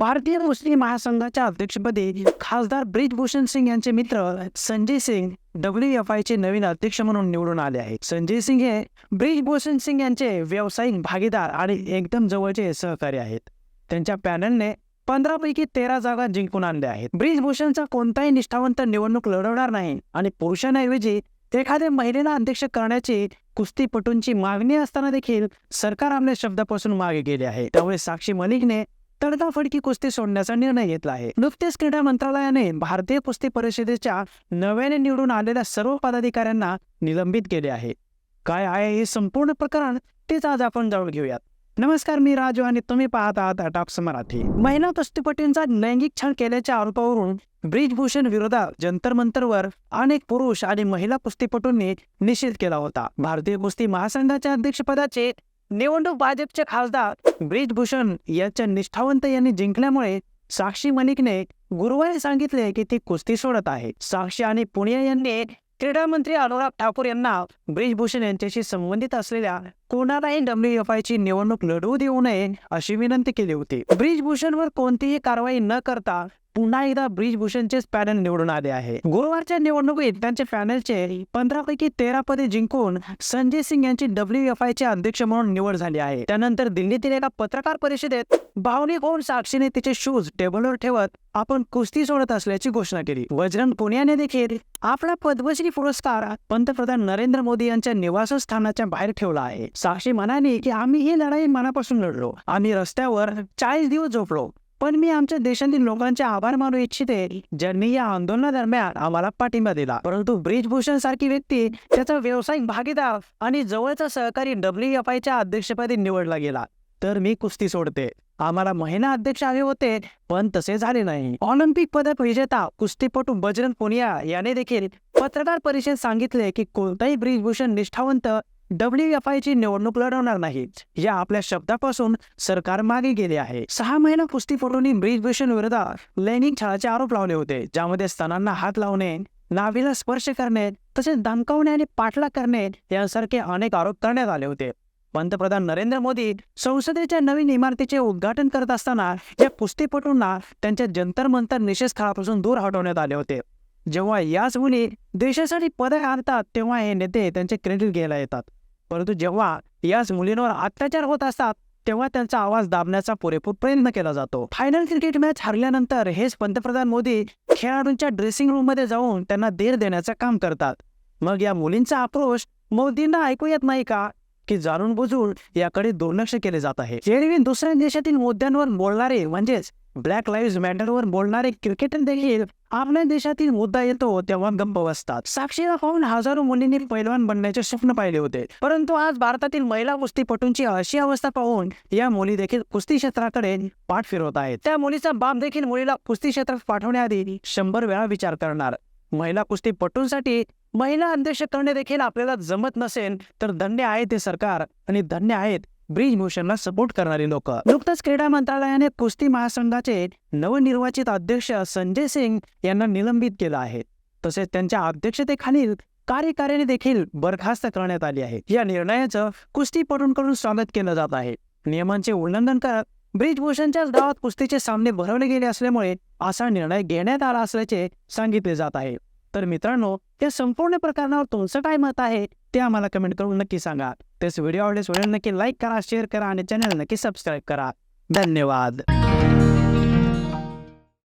भारतीय मुस्लिम महासंघाच्या अध्यक्षपदी खासदार ब्रिजभूषण सिंग यांचे मित्र Sanjay Singh W F I चे नवीन अध्यक्ष म्हणून निवडून आले आहेत. संजय सिंग हे ब्रिजभूषण सिंग यांचे व्यावसायिक भागीदार आणि एकदम जवळचे सहकारी आहेत. त्यांच्या पॅनलने पंधरापैकी तेरा जागा जिंकून आणल्या आहेत. ब्रिजभूषणचा कोणताही निष्ठावंत निवडणूक लढवणार नाही आणि पुरुषांऐवजी एखाद्या महिलेला अध्यक्ष करण्याची कुस्तीपटूंची मागणी असताना देखील सरकार आपल्या शब्दापासून मागे गेले आहे. त्यामुळे साक्षी मलिकने तडकाफडकी कुस्ती सोडण्याचा निर्णय घेतला आहे. नुकतेच क्रीडा मंत्रालयाने भारतीय कुस्ती परिषदेच्या नव्याने निवडून आलेल्या सर्व पदाधिकाऱ्यांना निलंबित केले आहे. काय आहे हे संपूर्ण प्रकरण तेच आज आपण जाऊन घेऊयात. नमस्कार मी राजू आणि तुम्ही पाहत आहात अटाप्स मराठी. महिला कुस्तीपटींचा लैंगिक छळ केल्याच्या आरोपावरून ब्रिजभूषण विरोधात जंतर मंतरवर अनेक पुरुष आणि महिला कुस्तीपटूंनी निषेध केला होता. भारतीय कुस्ती महासंघाच्या अध्यक्षपदाचे निवडणूक भाजपचे खासदार ब्रिजभूषण यांच्या निष्ठावंत यांनी जिंकल्यामुळे साक्षी मलिकने गुरुवारी सांगितले की ती कुस्ती सोडत आहे. साक्षी आणि पुणे यांनी क्रीडा मंत्री अनुराग ठाकूर यांना ब्रिजभूषण यांच्याशी संबंधित असलेल्या कोणालाही डब्ल्यू एफ आय ची निवडणूक लढवू देऊ नये अशी विनंती केली होती. ब्रिजभूषणवर कोणतीही कारवाई न करता पुन्हा एकदा ब्रिजभूषणचेच पॅनल निवडून आले आहे. गुरुवारच्या निवडणुकीत त्यांचे पॅनलचे पंधरा पैकी तेरा पदे जिंकून संजय सिंग यांची डब्ल्यू एफ आय चे अध्यक्ष म्हणून निवड झाली आहे. त्यानंतर दिल्लीतील एका पत्रकार परिषदेत भावनिक होऊन साक्षीने तिचे शूज टेबलवर ठेवत आपण कुस्ती सोडत असल्याची घोषणा केली. वजरंग पुण्याने देखील आपला पद्मश्री पुरस्कार पंतप्रधान नरेंद्र मोदी यांच्या निवासस्थानाच्या बाहेर ठेवला आहे. साक्षी म्हणाली की आम्ही ही लढाई मनापासून लढलो. आम्ही रस्त्यावर चाळीस दिवस झोपलो. पण मी आमच्या देशातील लोकांचे आभार मानू इच्छिते. ज्यांनी या आंदोलनादरम्यान आम्हाला पाठिंबा दिला. परंतु ब्रिजभूषण सारखी व्यक्ती त्याचा व्यावसायिक भागीदार आणि जवळचा सहकारी डब्ल्यू एफ आयच्या अध्यक्षपदी निवडला गेला. तर मी कुस्ती सोडते. आम्हाला महिना अध्यक्ष हवे होते पण तसे झाले नाही. ऑलिम्पिक पदक विजेता कुस्तीपटू बजरंग पुनिया याने देखील पत्रकार परिषदेत सांगितले की कोणताही ब्रिजभूषण निष्ठावंत डब्ल्यू एफ आयची निवडणूक लढवणार नाही या आपल्या शब्दापासून सरकार मागे गेले आहे. सहा महिला कुस्तीपटूंनी ब्रिजभूषण विरोधात लैंगिक छळाचे आरोप लावले होते. ज्यामध्ये स्तनांना हात लावणे नावीला स्पर्श करणे तसेच धमकावणे आणि पाठलाग करणे यासारखे अनेक आरोप करण्यात आले होते. पंतप्रधान नरेंद्र मोदी संसदेच्या नवीन इमारतीचे उद्घाटन करत असताना या कुस्तीपटूंना त्यांच्या जंतर मंतर निषेधस्थळापासून दूर हटवण्यात आले होते. जेव्हा याच मुली देशासाठी पदक आणतात तेव्हा हे नेते त्यांचे क्रेडिट घ्यायला येतात. परंतु जेव्हा याच मुलींवर अत्याचार होत असतात तेव्हा त्यांचा आवाज दाबण्याचा पुरेपूर प्रयत्न केला जातो. फायनल क्रिकेट मॅच हरल्यानंतर हेच पंतप्रधान मोदी खेळाडूंच्या ड्रेसिंग रूममध्ये जाऊन त्यांना धीर देण्याचं काम करतात. मग या मुलींचा आक्रोश मोदींना ऐकू येत नाही का? की जाणून बुजून याकडे दुर्लक्ष केले जात आहे. एरवी दुसऱ्या देशातील मुद्द्यांवर बोलणारे म्हणजेच ब्लॅक लाईव्ह मॅटरवर बोलणारे क्रिकेटर देखील आपल्या देशातील मुद्दा येतो तेव्हा गंप बसतात. साक्षीला पाहून हजारो मुलींनी पैलवान बनण्याचे स्वप्न पाहिले होते. परंतु आज भारतातील महिला कुस्तीपटूंची अशी अवस्था पाहून या मुली देखील कुस्ती क्षेत्राकडे पाठ फिरवत आहेत. त्या मुलीचा बाप देखील मुलीला कुस्ती क्षेत्रात पाठवण्याआधी शंभर वेळा विचार करणार. महिला कुस्तीपटूंसाठी महिला अध्यक्ष करणे देखील आपल्याला जमत नसेल तर धन्य आहे ते सरकार आणि धन्य आहेत ब्रिजभूषणला सपोर्ट करणारी लोक. नुकतंच क्रीडा मंत्रालयाने कुस्ती महासंघाचे नवनिर्वाचित अध्यक्ष संजय सिंग यांना निलंबित केलं आहे. तसेच त्यांच्या अध्यक्षतेखालील कार्यकारिणी देखील बरखास्त करण्यात आली आहे. या निर्णयाचं कुस्तीपटूंकडून स्वागत केलं जात आहे. नियमांचे उल्लंघन करत ब्रिजभूषणच्याच गावात कुस्तीचे सामने भरवले गेले असल्यामुळे असा निर्णय घेण्यात आला असल्याचे सांगितले जात आहे. तर मित्रांनो या संपूर्ण प्रकरणावर तुमचं काय मत आहे ते आम्हाला कमेंट करून नक्की सांगा. तेच व्हिडिओ आवडल्यास व्हिडिओ नक्की लाईक करा शेअर करा आणि चॅनल नक्की सबस्क्राईब करा। धन्यवाद।